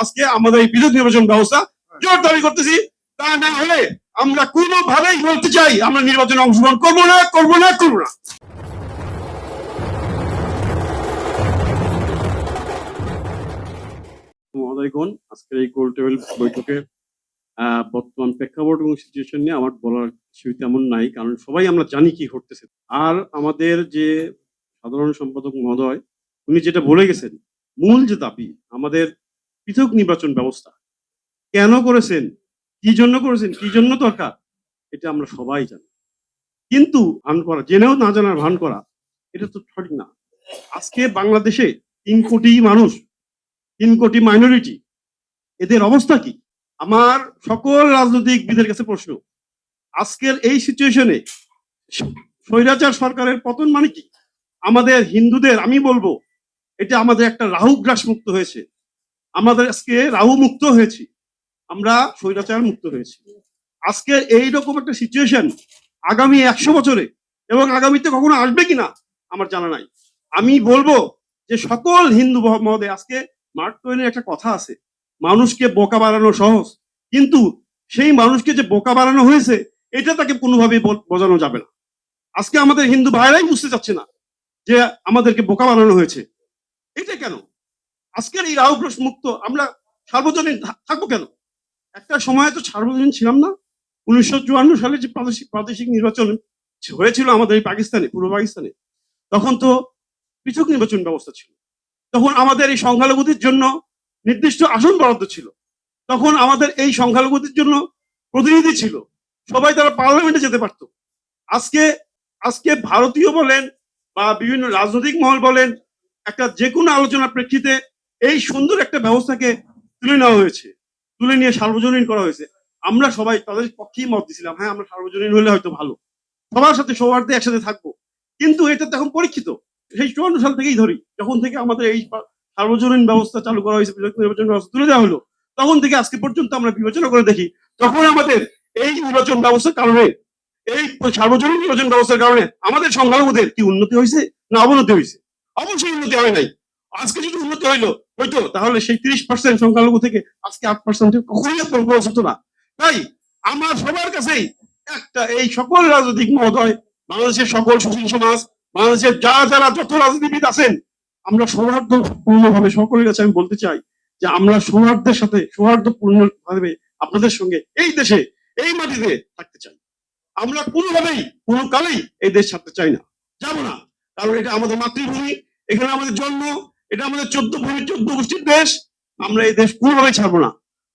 আজকে আমাদের এই বিদ্যুৎ নির্বাচন ব্যবস্থা জোর দাবি করতেছি। তা না হলে আমরা কোনোভাবেই বলতে চাই আমরা নির্বাচনে অংশগ্রহণ করব না করব না করব না। মহোদয়গণ আজকের এই গোল টেবিল বৈঠকে বর্তমান প্রেক্ষাপট এবং সিচুয়েশন নিয়ে আমার বলার কিছু তেমন নাই কারণ সবাই আমরা জানি কি ঘটতেছে। আর আমাদের যে সাধারণ সম্পাদক মহোদয় উনি যেটা বলে গেছেন মূল যে দাবি আমাদের পৃথক নির্বাচন ব্যবস্থা। কেন করেছেন? কি জন্য করেছেন? কি জন্য দরকার? এটা আমরা সবাই জানি। কিন্তু ভান করা, জেনেও না জানার ভান করা, এটা তো সঠিক না। আজকে বাংলাদেশে তিন কোটি মানুষ, তিন কোটি মাইনরিটি এদের অবস্থা কি? আমার সকল রাজনৈতিকবিদের কাছে প্রশ্ন, আজকের এই সিচুয়েশনে স্বৈরাচার সরকারের পতন মানে কি? আমাদের হিন্দুদের, আমি বলব, এটা আমাদের একটা রাহু গ্রাস মুক্ত হয়েছে। আমাদের আজকে রাহু মুক্ত হয়েছি। আমরা স্বৈরাচার মুক্ত হয়েছি। আজকে এই রকম একটা সিচুয়েশন আগামী একশো বছরে এবং আগামীতে কখনো আসবে কিনা আমার জানা নাই। আমি বলব যে সকল হিন্দু মহোদয়, আজকে মার্ক টোয়েনের একটা কথা আছে। মানুষকে বোকা বানানো সহজ, কিন্তু সেই মানুষকে যে বোকা বানানো হয়েছে, এটা তাকে কোনোভাবেই বোঝানো যাবে না। আজকে আমাদের হিন্দু ভাইরাই বুঝতে চাচ্ছে না যে আমাদেরকে বোকা বানানো হয়েছে। এটা কেন? আজকের এই রাহুগ্রস মুক্ত আমরা সার্বজনীন থাকব কেন? একটা সময় তো সার্বজনীন ছিলাম না। উনিশশো চুয়ান্ন সালে যে প্রাদেশিক প্রাদেশিক নির্বাচন হয়েছিল আমাদের এই পাকিস্তানে, পূর্ব পাকিস্তানে, তখন তো পৃথক নির্বাচন ব্যবস্থা ছিল। তখন আমাদের এই সংখ্যালঘুদের জন্য নির্দিষ্ট আসন বরাদ্দ ছিল। তখন আমাদের এই সংখ্যালঘুদের জন্য প্রতিনিধি ছিল। সবাই তারা পার্লামেন্টে যেতে পারতো। আজকে আজকে ভারতীয় বলেন বা বিভিন্ন রাজনৈতিক মহল বলেন, একটা যে কোনো আলোচনার প্রেক্ষিতে এই সুন্দর একটা ব্যবস্থাকে তুলে নেওয়া হয়েছে। তুলে নিয়ে সার্বজনীন করা হয়েছে। আমরা সবাই তাদের পক্ষেই মত দিছিলাম হ্যাঁ আমরা সার্বজনীন হলে হয়তো ভালো। সবার সাথে সৌহার্দে একসাথে থাকব। কিন্তু এটা তো এখন পরীক্ষিত। সেই চুয়ান্ন সাল থেকেই ধরি, যখন থেকে আমাদের এই সার্বজনীন ব্যবস্থা চালু করা হয়েছে নির্বাচন ব্যবস্থা তুলে দেওয়া হলো, তখন থেকে আজকে পর্যন্ত আমরা বিবেচনা করে দেখি তখন আমাদের এই নির্বাচন ব্যবস্থার কারণে, এই সার্বজনীন নির্বাচন ব্যবস্থার কারণে আমাদের সংখ্যালঘুদের কি উন্নতি হয়েছে না অবনতি হয়েছে? অবশ্যই উন্নতি হয় নাই। আজকে যদি উন্নতি হইল হয়তো তাহলে সেই তিরিশ পার্সেন্ট সংখ্যালঘু থেকে আজকে আট পার্সেন্ট কখনোই পৌঁছতো না। তাই আমার সবার কাছেই একটা এই সকল রাজনৈতিক মহোদয়, বাংলাদেশের সকল সুশীল সমাজ, বাংলাদেশের যা যারা যত রাজনীতিবিদ আছেন, আমরা সৌহার্দ্যপূর্ণভাবে, সকলের কাছে আমি বলতে চাই যে আমরা সৌহার্দ্যের সাথে, সৌহার্দ্যপূর্ণ ভাবে আপনাদের সঙ্গে এই দেশে, এই মাটিতে থাকতে চাই। আমরা কোনোভাবেই, কোনো কালেই এই দেশ ছাড়তে চাই না। যাব না। কারণ এটা আমাদের মাতৃভূমি, এখানে আমাদের জন্ম এটা আমাদের চোদ্দ ভূমি, চোদ্দ গোষ্ঠীর দেশ। আমরা এই দেশ কোনোভাবেই ছাড়বো না।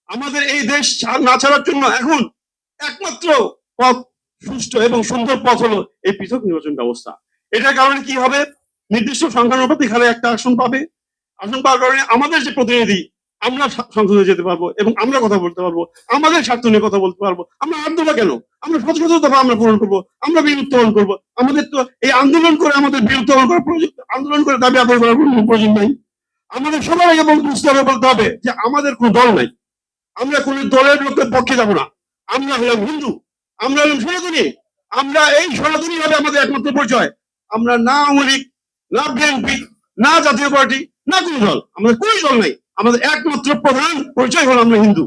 আমাদের এই দেশ না ছাড়ার জন্য এখন একমাত্র পথ সুষ্ঠু এবং সুন্দর পথ হলো এই পৃথক নির্বাচন ব্যবস্থা। এটার কারণে কি হবে? নির্দিষ্ট সংখ্যানুপাতিক হারে একটা আসন পাবে। আসন পাওয়ার কারণে আমাদের যে প্রতিনিধি আমরা সংসদে যেতে পারব এবং আমরা কথা বলতে পারব, আমাদের স্বার্থ নিয়ে কথা বলতে পারব, আমরা আন্দোলন কেন? আমরা সচেতন দফা আমরা পূরণ করব, আমরা বিল উত্তোলন করব, আমাদের তো এই আন্দোলন করে আমাদের বিল উত্তোলন করার প্রয়োজন আন্দোলন করে দাবি আদায় করার কোনো প্রয়োজন নাই। আমাদের আগে বলতে বুঝতে হবে বলতে হবে যে আমাদের কোনো দল নাই। আমরা কোন দলের লোকের পক্ষে যাব না। আমরা হলাম হিন্দু, আমরা হলাম সনাতনী, আমরা এই সনাতনী হবে আমাদের একমাত্র পরিচয়। আমরা না আওয়ামী লীগ না বিএনপি, না জাতীয় পার্টি, না কোন দল। আমাদের কোন দল নাই। আমাদের একমাত্র প্রধান পরিচয় হলো আমরা হিন্দু।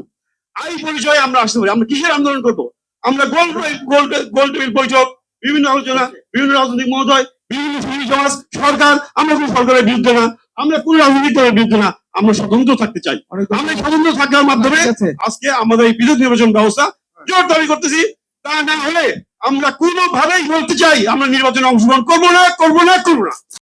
আর এই পরিচয়ে আমরা আসতে পারি। আমরা কিসের আন্দোলন করব? আমরা গোল গোল গোল টেবিল বৈঠক বিভিন্ন আলোচনা বিভিন্ন রাজনৈতিক মহোদয় বিভিন্ন সিভিল সমাজ সরকার আমরা কোন সরকারের বিরুদ্ধে না আমরা কোন রাজনৈতিক দলের বিরুদ্ধে না আমরা স্বতন্ত্র থাকতে চাই। আমরা স্বতন্ত্র থাকার মাধ্যমে আজকে আমাদের এই বিদ্যুৎ নির্বাচন ব্যবস্থা জোর দাবি করতেছি। তা না হলে আমরা কোনোভাবেই বলতে চাই আমরা নির্বাচনে অংশগ্রহণ করব না করব না করব না।